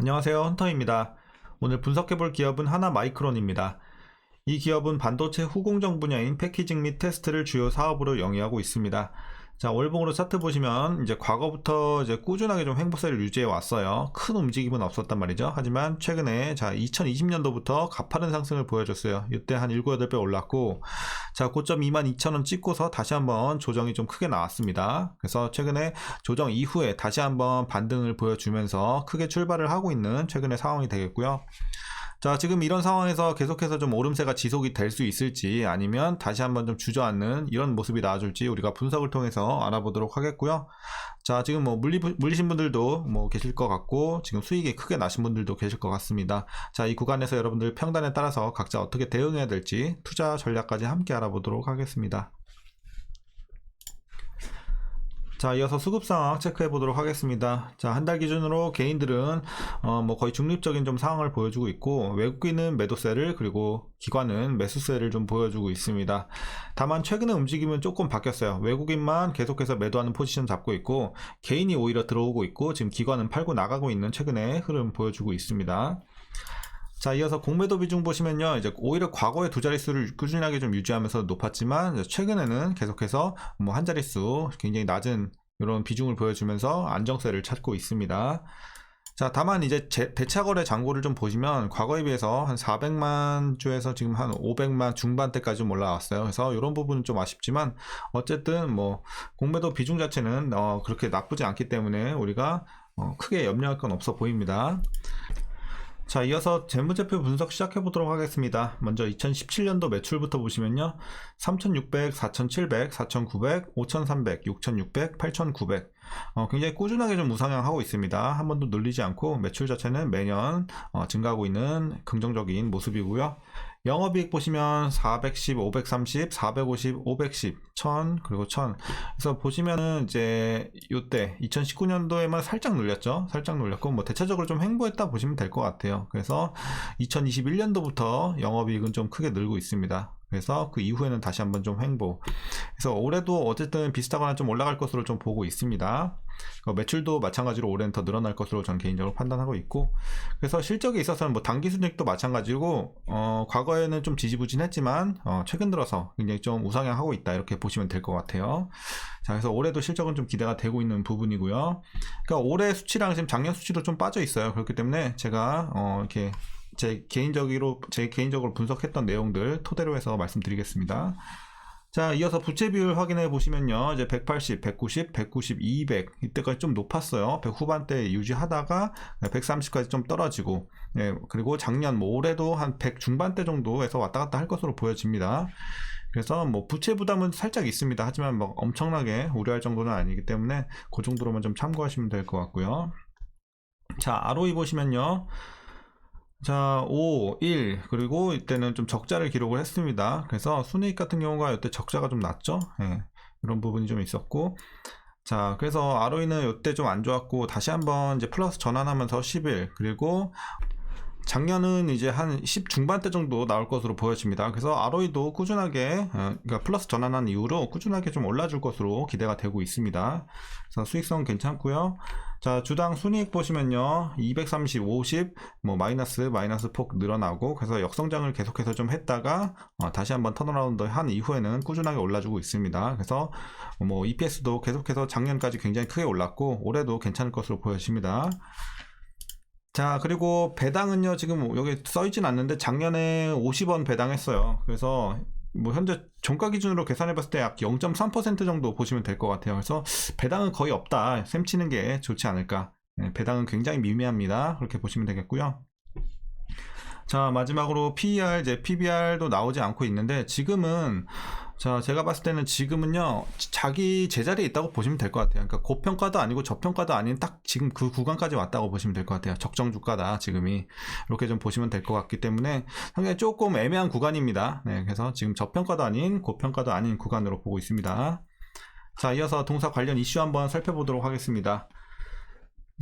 안녕하세요. 헌터입니다. 오늘 분석해볼 기업은 하나 마이크론입니다. 이 기업은 반도체 후공정 분야인 패키징 및 테스트를 주요 사업으로 영위하고 있습니다. 자, 월봉으로 차트 보시면 이제 과거부터 이제 꾸준하게 좀 횡보세를 유지해 왔어요. 큰 움직임은 없었단 말이죠. 하지만 최근에 자, 2020년도부터 가파른 상승을 보여줬어요. 이때 한 7, 8배 올랐고 자, 고점 22,000원 찍고서 다시 한번 조정이 좀 크게 나왔습니다. 그래서 최근에 조정 이후에 다시 한번 반등을 보여주면서 크게 출발을 하고 있는 최근의 상황이 되겠고요. 자, 지금 이런 상황에서 계속해서 좀 오름세가 지속이 될 수 있을지 아니면 다시 한번 좀 주저앉는 이런 모습이 나와줄지 우리가 분석을 통해서 알아보도록 하겠고요. 자, 지금 뭐 물리, 물리신 분들도 뭐 계실 것 같고 지금 수익이 크게 나신 분들도 계실 것 같습니다. 자, 이 구간에서 여러분들 평단에 따라서 각자 어떻게 대응해야 될지 투자 전략까지 함께 알아보도록 하겠습니다. 자, 이어서 수급 상황 체크해 보도록 하겠습니다. 자, 한 달 기준으로 개인들은 어, 뭐 거의 중립적인 좀 상황을 보여주고 있고 외국인은 매도세를 그리고 기관은 매수세를 좀 보여주고 있습니다. 다만 최근의 움직임은 조금 바뀌었어요. 외국인만 계속해서 매도하는 포지션 잡고 있고 개인이 오히려 들어오고 있고 지금 기관은 팔고 나가고 있는 최근의 흐름 보여주고 있습니다. 자, 이어서 공매도 비중 보시면요. 이제 오히려 과거의 두 자릿수를 꾸준하게 좀 유지하면서 높았지만 최근에는 계속해서 뭐 한 자릿수 굉장히 낮은 이런 비중을 보여주면서 안정세를 찾고 있습니다. 자, 다만 이제 제, 대차거래 잔고를 좀 보시면 과거에 비해서 한 400만 주에서 지금 한 500만 중반대까지 좀 올라왔어요. 그래서 이런 부분은 좀 아쉽지만 어쨌든 뭐 공매도 비중 자체는 어, 그렇게 나쁘지 않기 때문에 우리가 어, 크게 염려할 건 없어 보입니다. 자, 이어서 재무제표 분석 시작해 보도록 하겠습니다. 먼저 2017년도 매출부터 보시면요. 3,600, 4,700, 4,900, 5,300, 6,600, 8,900. 어, 굉장히 꾸준하게 좀 우상향하고 있습니다. 한 번도 늘리지 않고 매출 자체는 매년 어, 증가하고 있는 긍정적인 모습이고요. 영업이익 보시면 410, 530, 450, 510, 1000 그리고 1000. 그래서 보시면은 이제 이때 2019년도에만 살짝 눌렸죠. 살짝 눌렸고 뭐 대체적으로 좀 횡보했다 보시면 될 것 같아요. 그래서 2021년도부터 영업이익은 좀 크게 늘고 있습니다. 그래서 그 이후에는 다시 한번 좀 횡보. 그래서 올해도 어쨌든 비슷하거나 좀 올라갈 것으로 좀 보고 있습니다. 어, 매출도 마찬가지로 올해는 더 늘어날 것으로 저는 개인적으로 판단하고 있고 그래서 실적에 있어서는 뭐 당기 순익도 마찬가지고 어, 과거에는 좀 지지부진했지만 어, 최근 들어서 굉장히 좀 우상향하고 있다 이렇게 보시면 될 것 같아요. 자 그래서 올해도 실적은 좀 기대가 되고 있는 부분이고요. 그러니까 올해 수치랑 지금 작년 수치도 좀 빠져 있어요. 그렇기 때문에 제가 어, 이렇게 제 개인적으로 제 개인적으로 분석했던 내용들 토대로 해서 말씀드리겠습니다. 자, 이어서 부채 비율 확인해 보시면요. 이제 180, 190, 190, 200 이때까지 좀 높았어요. 100 후반대 유지하다가 130까지 좀 떨어지고 예, 그리고 작년 뭐 올해도 한 100 중반대 정도에서 왔다 갔다 할 것으로 보여집니다. 그래서 뭐 부채 부담은 살짝 있습니다. 하지만 뭐 엄청나게 우려할 정도는 아니기 때문에 그 정도로만 좀 참고하시면 될 것 같고요. 자, ROE 보시면요. 자, 5, 1, 그리고 이때는 좀 적자를 기록을 했습니다. 그래서 순이익 같은 경우가 이때 적자가 좀 났죠. 예, 이런 부분이 좀 있었고. 자, 그래서 ROE는 이때 좀 안 좋았고, 다시 한번 이제 플러스 전환하면서 11, 그리고 작년은 이제 한 10 중반대 정도 나올 것으로 보여집니다. 그래서 ROE도 꾸준하게, 어, 그러니까 플러스 전환한 이후로 꾸준하게 좀 올라줄 것으로 기대가 되고 있습니다. 그래서 수익성 괜찮고요. 자, 주당 순이익 보시면요. 230, 50, 뭐 마이너스, 마이너스 폭 늘어나고 그래서 역성장을 계속해서 좀 했다가 어, 다시 한번 턴어라운드 한 이후에는 꾸준하게 올라주고 있습니다. 그래서 뭐 EPS도 계속해서 작년까지 굉장히 크게 올랐고 올해도 괜찮을 것으로 보여집니다. 자, 그리고 배당은요, 지금 여기 써있진 않는데 작년에 50원 배당했어요. 그래서 뭐 현재 종가 기준으로 계산해 봤을 때 약 0.3% 정도 보시면 될 것 같아요. 그래서 배당은 거의 없다. 셈 치는 게 좋지 않을까. 네, 배당은 굉장히 미미합니다. 그렇게 보시면 되겠고요. 자, 마지막으로 PER, 이제 PBR도 나오지 않고 있는데 지금은 자, 제가 봤을 때는 지금은요, 자기 제자리에 있다고 보시면 될 것 같아요. 그러니까 고평가도 아니고 저평가도 아닌 딱 지금 그 구간까지 왔다고 보시면 될 것 같아요. 적정 주가다, 지금이. 이렇게 좀 보시면 될 것 같기 때문에 상당히 조금 애매한 구간입니다. 네, 그래서 지금 저평가도 아닌 고평가도 아닌 구간으로 보고 있습니다. 자, 이어서 동사 관련 이슈 한번 살펴보도록 하겠습니다.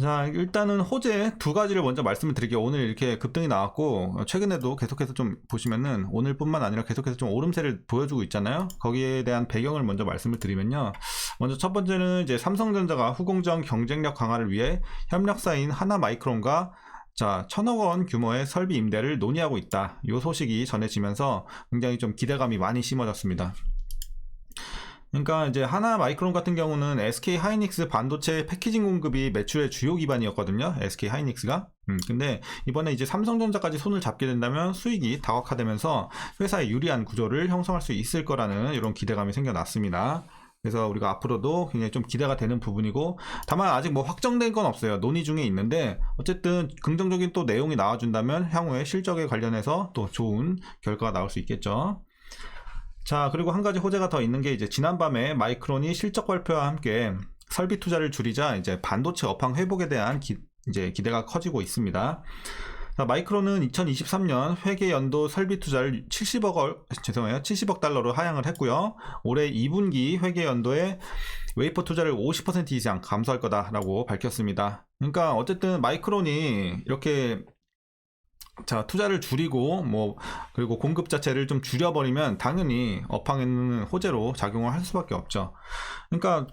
자, 일단은 호재 두 가지를 먼저 말씀을 드릴게요. 오늘 이렇게 급등이 나왔고, 최근에도 계속해서 좀 보시면은 오늘뿐만 아니라 계속해서 좀 오름세를 보여주고 있잖아요. 거기에 대한 배경을 먼저 말씀을 드리면요. 먼저 첫 번째는 이제 삼성전자가 후공정 경쟁력 강화를 위해 협력사인 하나 마이크론과 자, 천억 원 규모의 설비 임대를 논의하고 있다. 이 소식이 전해지면서 굉장히 좀 기대감이 많이 심어졌습니다. 그러니까 이제 하나 마이크론 같은 경우는 SK 하이닉스 반도체 패키징 공급이 매출의 주요 기반이었거든요. SK 하이닉스가. 음, 근데 이번에 이제 삼성전자까지 손을 잡게 된다면 수익이 다각화되면서 회사의 유리한 구조를 형성할 수 있을 거라는 이런 기대감이 생겨났습니다. 그래서 우리가 앞으로도 굉장히 좀 기대가 되는 부분이고 다만 아직 뭐 확정된 건 없어요. 논의 중에 있는데 어쨌든 긍정적인 또 내용이 나와준다면 향후에 실적에 관련해서 또 좋은 결과가 나올 수 있겠죠. 자, 그리고 한 가지 호재가 더 있는 게 이제 지난밤에 마이크론이 실적 발표와 함께 설비 투자를 줄이자 이제 반도체 업황 회복에 대한 기, 이제 기대가 커지고 있습니다. 자, 마이크론은 2023년 회계 연도 설비 투자를 70억 월, 죄송해요. 70억 달러로 하향을 했고요. 올해 2분기 회계 연도에 웨이퍼 투자를 50% 이상 감소할 거다라고 밝혔습니다. 그러니까 어쨌든 마이크론이 이렇게 자 투자를 줄이고 뭐 그리고 공급 자체를 좀 줄여버리면 당연히 업황에는 호재로 작용을 할 수밖에 없죠. 그러니까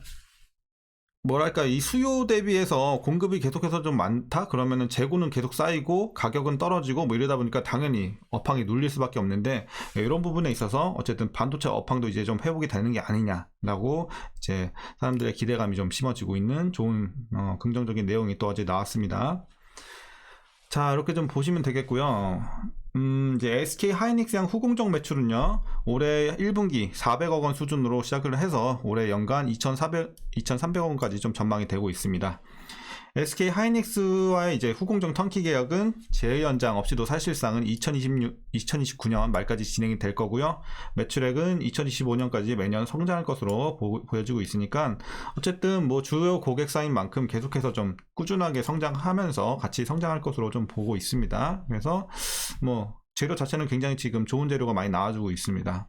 뭐랄까 이 수요 대비해서 공급이 계속해서 좀 많다 그러면은 재고는 계속 쌓이고 가격은 떨어지고 뭐 이러다 보니까 당연히 업황이 눌릴 수밖에 없는데 이런 부분에 있어서 어쨌든 반도체 업황도 이제 좀 회복이 되는 게 아니냐라고 이제 사람들의 기대감이 좀 심어지고 있는 좋은 어, 긍정적인 내용이 또 어제 나왔습니다. 자, 이렇게 좀 보시면 되겠고요. 음, 이제 SK 하이닉스양 후공정 매출은요, 올해 1분기 400억 원 수준으로 시작을 해서 올해 연간 2,400, 2,300억 원까지 좀 전망이 되고 있습니다. SK 하이닉스와의 이제 후공정 턴키 계약은 재해 연장 없이도 사실상은 2026, 2029년 말까지 진행이 될 거고요. 매출액은 2025년까지 매년 성장할 것으로 보, 여지고 있으니까 어쨌든 뭐 주요 고객사인 만큼 계속해서 좀 꾸준하게 성장하면서 같이 성장할 것으로 좀 보고 있습니다. 그래서 뭐 재료 자체는 굉장히 지금 좋은 재료가 많이 나와주고 있습니다.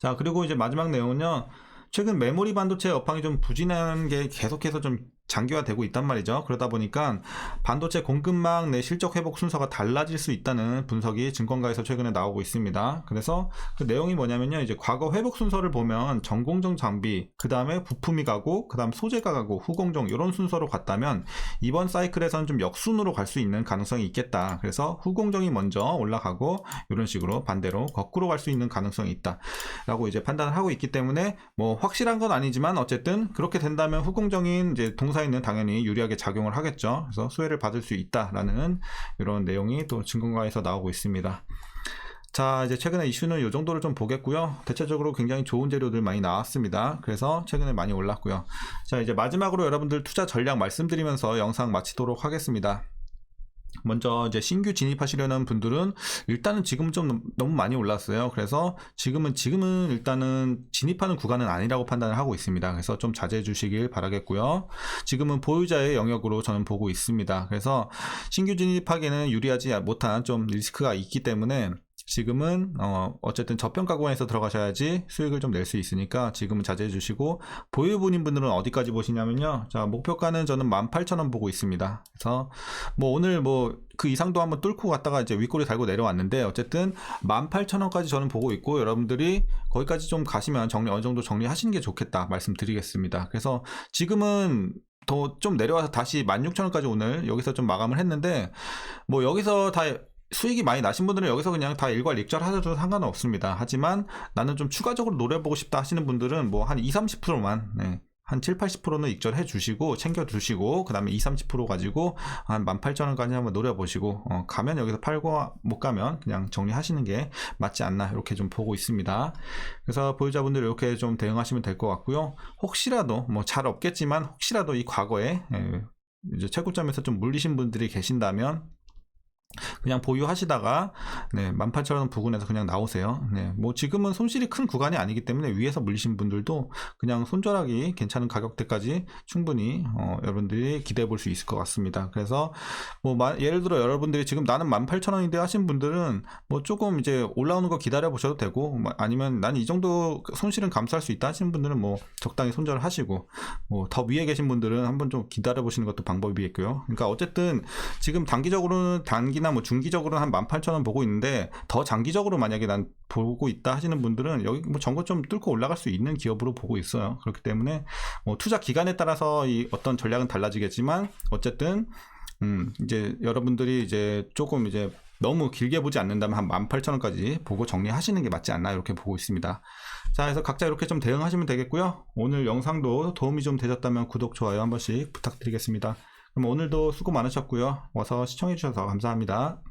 자 그리고 이제 마지막 내용은요. 최근 메모리 반도체 업황이 좀 부진한 게 계속해서 좀 장기화되고 있단 말이죠. 그러다 보니까 반도체 공급망 내 실적 회복 순서가 달라질 수 있다는 분석이 증권가에서 최근에 나오고 있습니다. 그래서 그 내용이 뭐냐면요. 이제 과거 회복 순서를 보면 전공정 장비, 그 다음에 부품이 가고, 그 다음 소재가 가고, 후공정 이런 순서로 갔다면 이번 사이클에서는 좀 역순으로 갈 수 있는 가능성이 있겠다. 그래서 후공정이 먼저 올라가고 이런 식으로 반대로 거꾸로 갈 수 있는 가능성이 있다라고 이제 판단을 하고 있기 때문에 뭐 확실한 건 아니지만 어쨌든 그렇게 된다면 후공정인 이제 동 동사에는 당연히 유리하게 작용을 하겠죠. 그래서 수혜를 받을 수 있다라는 이런 내용이 또 증권가에서 나오고 있습니다. 자, 이제 최근에 이슈는 이 정도를 좀 보겠고요. 대체적으로 굉장히 좋은 재료들 많이 나왔습니다. 그래서 최근에 많이 올랐고요. 자, 이제 마지막으로 여러분들 투자 전략 말씀드리면서 영상 마치도록 하겠습니다. 먼저 이제 신규 진입하시려는 분들은 일단은 지금 좀 너무 많이 올랐어요. 그래서 지금은 지금은 일단은 진입하는 구간은 아니라고 판단을 하고 있습니다. 그래서 좀 자제해 주시길 바라겠고요. 지금은 보유자의 영역으로 저는 보고 있습니다. 그래서 신규 진입하기에는 유리하지 못한 좀 리스크가 있기 때문에 지금은 어 어쨌든 저평가 구간에서 들어가셔야지 수익을 좀 낼 수 있으니까 지금은 자제해 주시고 보유분인 분들은 어디까지 보시냐면요. 자, 목표가는 저는 18,000원 보고 있습니다. 그래서 뭐 오늘 뭐 그 이상도 한번 뚫고 갔다가 이제 윗꼬리 달고 내려왔는데 어쨌든 18,000원까지 저는 보고 있고 여러분들이 거기까지 좀 가시면 정리 어느 정도 정리하시는 게 좋겠다 말씀드리겠습니다. 그래서 지금은 더 좀 내려와서 다시 16,000원까지 오늘 여기서 좀 마감을 했는데 뭐 여기서 다 수익이 많이 나신 분들은 여기서 그냥 다 일괄 익절 하셔도 상관은 없습니다. 하지만 나는 좀 추가적으로 노려보고 싶다 하시는 분들은 뭐 한 2, 30%만 네. 한 7, 80%는 익절해 주시고 챙겨 두시고 그 다음에 2, 30% 가지고 한 18,000원까지 한번 노려 보시고 어, 가면 여기서 팔고 못 가면 그냥 정리하시는 게 맞지 않나 이렇게 좀 보고 있습니다. 그래서 보유자분들 이렇게 좀 대응하시면 될 것 같고요. 혹시라도 뭐 잘 없겠지만 혹시라도 이 과거에 예, 이제 최고점에서 좀 물리신 분들이 계신다면 그냥 보유하시다가 네, 18,000원 부근에서 그냥 나오세요. 네, 뭐 지금은 손실이 큰 구간이 아니기 때문에 위에서 물리신 분들도 그냥 손절하기 괜찮은 가격대까지 충분히 어, 여러분들이 기대해 볼 수 있을 것 같습니다. 그래서 뭐 예를 들어 여러분들이 지금 나는 18,000원인데 하신 분들은 뭐 조금 이제 올라오는 거 기다려 보셔도 되고 뭐 아니면 난 이 정도 손실은 감수할 수 있다 하시는 분들은 뭐 적당히 손절을 하시고 뭐 더 위에 계신 분들은 한번 좀 기다려 보시는 것도 방법이겠고요. 그러니까 어쨌든 지금 단기적으로는 단기나 단기나 뭐 중기적으로는 한 18,000원 보고 있는데 더 장기적으로 만약에 난 보고 있다 하시는 분들은 여기 뭐 전고점 뚫고 올라갈 수 있는 기업으로 보고 있어요. 그렇기 때문에 뭐 투자 기간에 따라서 이 어떤 전략은 달라지겠지만 어쨌든 음, 이제 여러분들이 이제 조금 이제 너무 길게 보지 않는다면 한 18,000원까지 보고 정리하시는 게 맞지 않나 이렇게 보고 있습니다. 자, 그래서 각자 이렇게 좀 대응하시면 되겠고요. 오늘 영상도 도움이 좀 되셨다면 구독, 좋아요 한 번씩 부탁드리겠습니다. 그럼 오늘도 수고 많으셨고요. 와서 시청해주셔서 감사합니다.